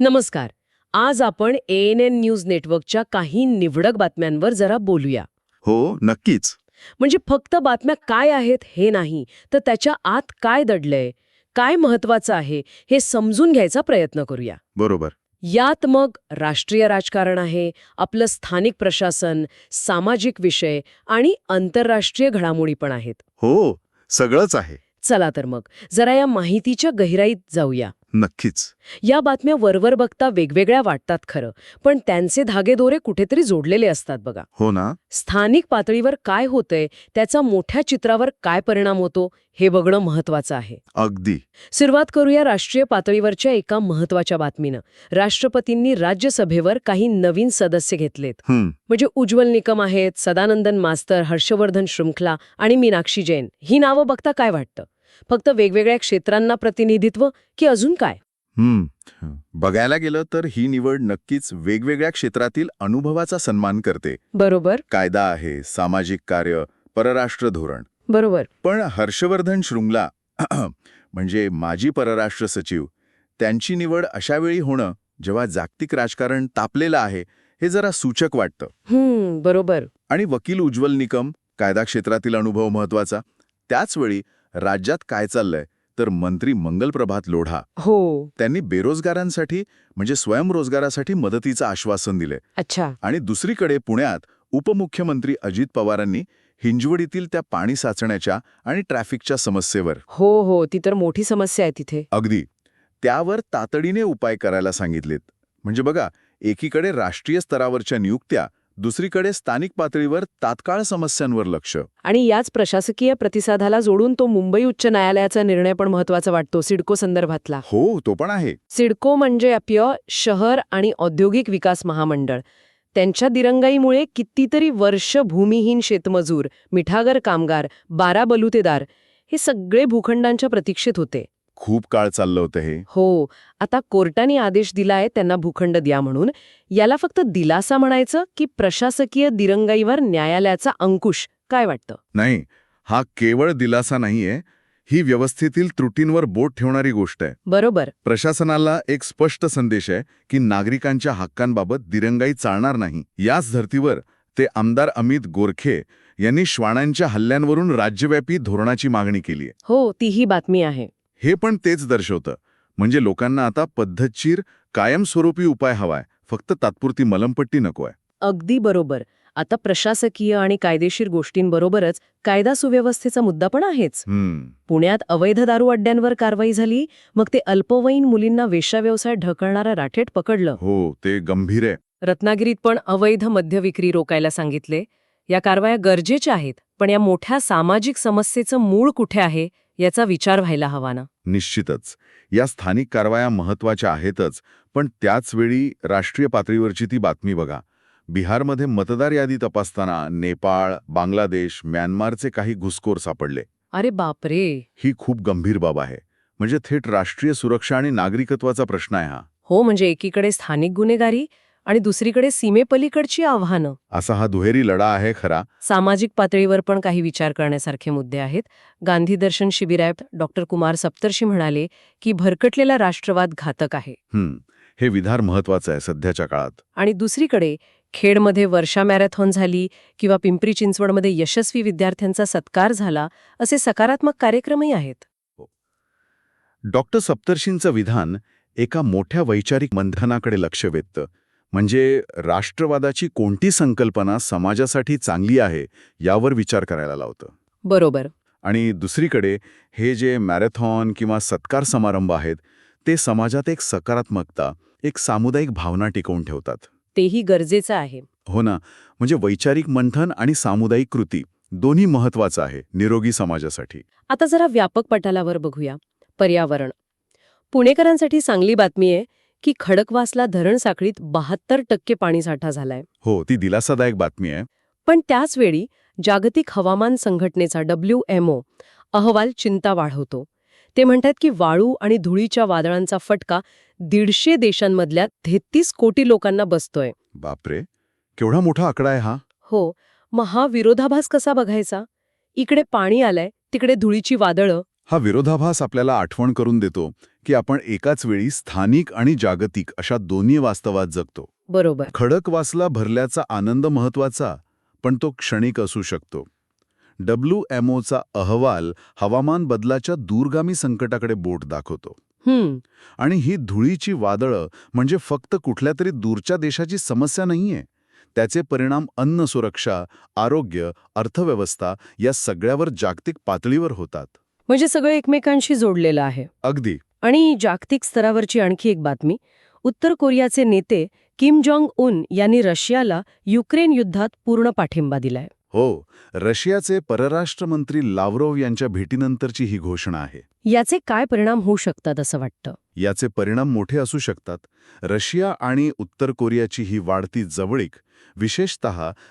नमस्कार. आज आपण ए एन एन न्यूज नेटवर्कच्या काही निवडक बातम्यांवर जरा बोलूया. हो नक्कीच. म्हणजे फक्त बातम्या काय आहेत हे नाही तर त्याच्या आत काय दडलंय काय महत्वाचं आहे हे समजून घ्यायचा प्रयत्न करूया. बरोबर. यात मग राष्ट्रीय राजकारण आहे आपलं स्थानिक प्रशासन सामाजिक विषय आणि आंतरराष्ट्रीय घडामोडी पण आहेत. हो सगळंच आहे. चला तर मग जरा या माहितीच्या गहिराईत जाऊया. नक्कीच. या बातम्या वरवर बघता वेगवेगळ्या वाटतात खरं पण त्यांचे धागेदोरे कुठेतरी जोडलेले असतात बघा. हो ना? स्थानिक पातळीवर काय होतंय त्याचा मोठ्या चित्रावर काय परिणाम होतो हे बघणं महत्वाचं आहे. अगदी. सुरुवात करूया राष्ट्रीय पातळीवरच्या एका महत्त्वाच्या बातमीनं. राष्ट्रपतींनी राज्यसभेवर काही नवीन सदस्य घेतलेत. म्हणजे उज्ज्वल निकम आहेत सदानंदन मास्तर हर्षवर्धन शृंखला आणि मीनाक्षी जैन. ही नावं बघता काय वाटतं? फक्त वेगवेगळ्या क्षेत्रांना प्रतिनिधित्व की अजून काय. बघायला गेलं तर ही निवड नक्कीच वेगवेगळ्या क्षेत्रातील अनुभवाचा सन्मान करते. बरोबर. कायदा आहे सामाजिक कार्य परराष्ट्र धोरण. बरोबर. पण हर्षवर्धन शृंगला म्हणजे माजी परराष्ट्र सचिव त्यांची निवड अशा वेळी होणं जेव्हा जागतिक राजकारण तापलेलं आहे हे जरा सूचक वाटतं. हम्म बरोबर. आणि वकील उज्ज्वल निकम कायदा क्षेत्रातील अनुभव महत्त्वाचा त्याचवेळी राज्यात काय चाललंय तर मंत्री मंगलप्रभात लोढा. हो. त्यांनी बेरोजगारांसाठी म्हणजे स्वयंरोजगारासाठी मदतीचं आश्वासन दिले अच्छा. आणि दुसरीकडे पुण्यात उपमुख्यमंत्री अजित पवारांनी हिंजवडीतील त्या पाणी साचण्याच्या आणि ट्रॅफिकच्या समस्येवर. हो हो. ती तर मोठी समस्या आहे तिथे. अगदी. त्यावर तातडीने उपाय करायला सांगितलेत. म्हणजे बघा एकीकडे राष्ट्रीय स्तरावरच्या नियुक्त्या दुसरीकडे स्थानिक पातळीवर तात्काळ समस्यांवर लक्ष. आणि याच प्रशासकीय प्रतिसादाला जोडून तो मुंबई उच्च न्यायालयाचा निर्णय पण महत्त्वाचा वाटतो सिडको संदर्भातला. हो तो पण आहे. सिडको म्हणजे अप्य शहर आणि औद्योगिक विकास महामंडळ. त्यांच्या दिरंगाईमुळे कितीतरी वर्ष भूमिहीन शेतमजूर मिठागर कामगार बारा बलुतेदार हे सगळे भूखंडांच्या प्रतीक्षेत होते. खूप काळ चाललं होतं हे. हो आता कोर्टाने आदेश दिलाय त्यांना भूखंड द्या म्हणून. याला फक्त दिलासा म्हणायचं की प्रशासकीय दिरंगाईवर न्यायालयाचा अंकुश? काय वाटतं? नाही हा केवळ दिलासा नाहीये. ही व्यवस्थेतील त्रुटींवर बोट ठेवणारी गोष्ट आहे. बरोबर. प्रशासनाला एक स्पष्ट संदेश आहे की नागरिकांच्या हक्कांबाबत दिरंगाई चालणार नाही. याच धर्तीवर ते आमदार अमित गोरखे यांनी श्वानांच्या हल्ल्यांवरून राज्यव्यापी धोरणाची मागणी केली हो तीही बातमी आहे. हे पण तेच दर्शवतं. म्हणजे लोकांना आता पद्धतशीर कायमस्वरूपी उपाय हवाय. फक्त तात्पुरती मलमपट्टी नकोय अगदी बरोबर. आता प्रशासकीय आणि कायदेशीर गोष्टींबरोबरच कायदा सुव्यवस्थेचा मुद्दा पण आहेच. पुण्यात अवैध दारू अड्ड्यांवर कारवाई झाली मग ते अल्पवयीन मुलींना वेश्याव्यवसाय ढकलणारा राठेट पकडलं. हो ते गंभीर आहे. रत्नागिरीत पण अवैध मद्यविक्री रोकायला सांगितले. या कारवाया गरजेच्या आहेत पण या मोठ्या सामाजिक समस्येचं मूळ कुठे आहे याचा विचार व्हायला हवा ना. निश्चितच. या स्थानिक कारवाया महत्त्वाच्या आहेतच पण त्याचवेळी राष्ट्रीय पातळीवरची ती बातमी बघा. बिहारमध्ये मतदार यादी तपासताना नेपाळ बांगलादेश म्यानमारचे काही घुसखोर सापडले. अरे बापरे! ही खूप गंभीर बाब आहे. म्हणजे थेट राष्ट्रीय सुरक्षा आणि नागरिकत्वाचा प्रश्न आहे हा. हो म्हणजे एकीकडे स्थानिक गुन्हेगारी आणि दुसरीकडे सीमेपलीकडची आव्हानं. असा हा दुहेरी लढा आहे खरा. सामाजिक पातळीवर पण काही विचार करण्यासारखे मुद्दे आहेत. गांधी दर्शन शिबिरात डॉक्टर कुमार सप्तर्षी म्हणाले की भरकटलेला राष्ट्रवाद घातक आहे. हे विधार महत्वाचं आहे सध्याच्या काळात. आणि दुसरीकडे खेडमध्ये वर्षा मॅरेथॉन झाली किंवा पिंपरी चिंचवडमध्ये यशस्वी विद्यार्थ्यांचा सत्कार झाला असे सकारात्मक कार्यक्रमही आहेत. डॉक्टर सप्तर्षींचं विधान एका मोठ्या वैचारिक मंथनाकडे लक्ष वेधतं. म्हणजे राष्ट्रवादाची कोणती संकल्पना समाजासाठी चांगली आहे यावर विचार करायला लावतं. बरोबर. आणि दुसरीकडे हे जे मॅरेथॉन किंवा सत्कार समारंभ आहेत ते समाजात एक सकारात्मकता एक सामुदायिक भावना टिकवून ठेवतात. तेही गरजेचं आहे. हो ना. म्हणजे वैचारिक मंथन आणि सामुदायिक कृती दोन्ही महत्वाचं आहे निरोगी समाजासाठी. आता जरा व्यापक पटालावर बघूया. पर्यावरण. पुणेकरांसाठी चांगली बातमी आहे की खडकवासला धरण साखळीत बहात्तर टक्के पाणीसाठा झालाय. हो ती दिलासादायक बातमी आहे. पण त्याचवेळी जागतिक हवामान संघटनेचा डब्ल्यू एमओ अहवाल चिंता वाढवतो. ते म्हणतात की वाळू आणि धुळीच्या वादळांचा फटका दीडशे देशांमधल्या तेहतीस कोटी लोकांना बसतोय. बापरे! केवढा मोठा आकडा आहे हा. हो मग हा विरोधाभास कसा बघायचा? इकडे पाणी आलंय तिकडे धुळीची वादळं. हा विरोधाभास आपल्याला आठवण करून देतो. की आपण एकाच वेळी स्थानिक आणि जागतिक अशा दोन्ही वास्तवात जगतो. बरोबर. खडकवासला भरल्याचा आनंद महत्त्वाचा पण तो क्षणिक असू शकतो. डब्ल्यू एम ओचा अहवाल हवामान बदलाच्या दूरगामी संकटाकडे बोट दाखवतो. हम्म. आणि ही धुळीची वादळं म्हणजे फक्त कुठल्या तरी दूरच्या देशाची समस्या नाहीये. त्याचे परिणाम अन्न सुरक्षा आरोग्य अर्थव्यवस्था या सगळ्यावर जागतिक पातळीवर होतात. म्हणजे सगळं एकमेकांशी जोडलेलं आहे. अगदी. आणि जागतिक स्तरावरची आणखी एक बातमी. उत्तर कोरियाचे नेते किम जॉंग उन यांनी रशियाला युक्रेन युद्धात पूर्ण पाठिंबा दिलाय. हो रशियाचे परराष्ट्र मंत्री लाव्रोव यांच्या भेटीनंतरची ही घोषणा आहे. याचे काय परिणाम होऊ शकतात असं वाटतं? याचे परिणाम मोठे असू शकतात. रशिया आणि उत्तर कोरियाची ही वाढती जवळीक विशेषत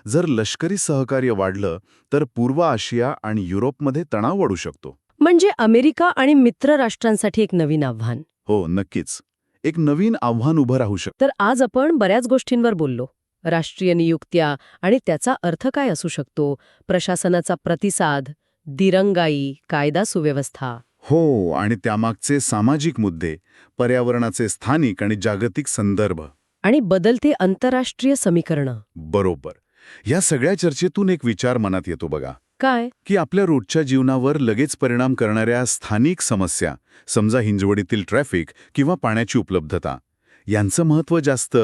जर लष्करी सहकार्य वाढलं तर पूर्व आशिया आणि युरोपमध्ये तणाव वाढू शकतो. म्हणजे अमेरिका आणि मित्र राष्ट्रांसाठी एक नवीन आव्हान. हो नक्कीच. एक नवीन आव्हान उभं राहू शकतं. तर आज आपण बऱ्याच गोष्टींवर बोललो. राष्ट्रीय नियुक्त्या आणि त्याचा अर्थ काय असू शकतो? प्रशासनाचा प्रतिसाद दिरंगाई कायदा सुव्यवस्था. हो आणि त्यामागचे सामाजिक मुद्दे पर्यावरणाचे स्थानिक आणि जागतिक संदर्भ. आणि बदलते आंतरराष्ट्रीय समीकरणं. बरोबर. या सगळ्या चर्चेतून एक विचार मनात येतो बघा. काय? की आपल्या रोजच्या जीवनावर लगेच परिणाम करणाऱ्या स्थानिक समस्या समजा हिंजवडीतील ट्रॅफिक किंवा पाण्याची उपलब्धता यांचं महत्त्व जास्त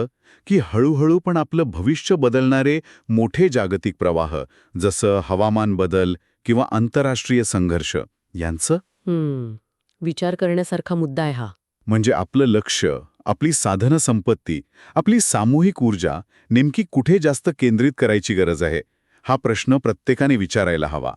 की हळूहळू पण आपलं भविष्य बदलणारे मोठे जागतिक प्रवाह जसं हवामान बदल किंवा आंतरराष्ट्रीय संघर्ष यांचं? विचार करण्यासारखा मुद्दा आहे हा. म्हणजे आपलं लक्ष आपली साधन संपत्ती आपली सामूहिक ऊर्जा नेमकी कुठे जास्त केंद्रित करायची गरज आहे? हा प्रश्न प्रत्येकाने विचारायला हवा.